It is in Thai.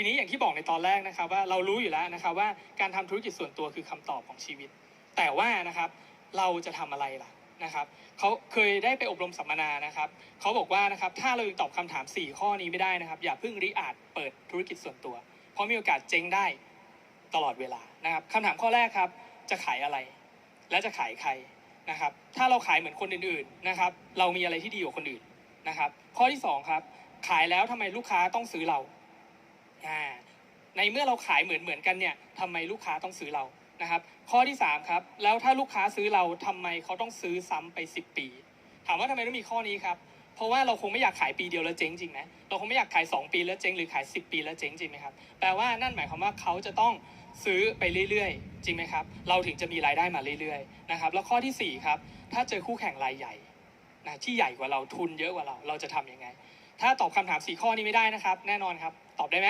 ทีนี้อย่างที่บอกในตอนแรกนะครับว่าเรารู้อยู่แล้วนะครับว่าการทำธุรกิจส่วนตัวคือคำตอบของชีวิต แต่ว่านะครับเราจะทำอะไรล่ะนะครับเขาเคยได้ไปอบรมสัมมนานะครับเขาบอกว่านะครับถ้าเราตอบคำถาม 4 ข้อนี้ไม่ได้นะครับ อย่าเพิ่งริอาจเปิดธุรกิจส่วนตัว เพราะมีโอกาสเจ๊งได้ตลอดเวลานะครับคำถามข้อแรกครับจะขายอะไร และจะขายใครนะครับ ถ้าเราขายเหมือนคนอื่นๆนะครับ เรามีอะไรที่ดีกว่าคนอื่นนะครับ ข้อที่สองครับขายแล้วทำไมลูกค้าต้องซื้อเรา อ่าในเมื่อเราขายเหมือนเหมือนกันเนี่ยทำไมลูกค้าต้องซื้อเรานะครับ ข้อที่สามครับแล้วถ้าลูกค้าซื้อเราทำไมเขาต้องซื้อซ้ำไป 10 ปี ถามว่าทำไมต้องมีข้อนี้ครับเพราะว่าเราคงไม่อยากขายปีเดียวแล้วเจ๊งจริงไหมเราคงไม่อยากขาย 2 ปีแล้วเจ๊งหรือขาย 10 ปีแล้วเจ๊งจริงไหมครับแปลว่านั่นหมายความว่าเขาจะต้องซื้อไปเรื่อยๆ จริงไหมครับ เราถึงจะมีรายได้มาเรื่อยๆนะครับแล้วข้อทีสี่4ครับถ้าเจอคู่แข่งรายใหญ่นะที่ใหญ่กว่าเราทุนเยอะกว่าเราเราจะทำยังไง ถ้าตอบคำถาม 4 ข้อนี้ไม่ได้นะครับ แน่นอนครับ ตอบได้ไหม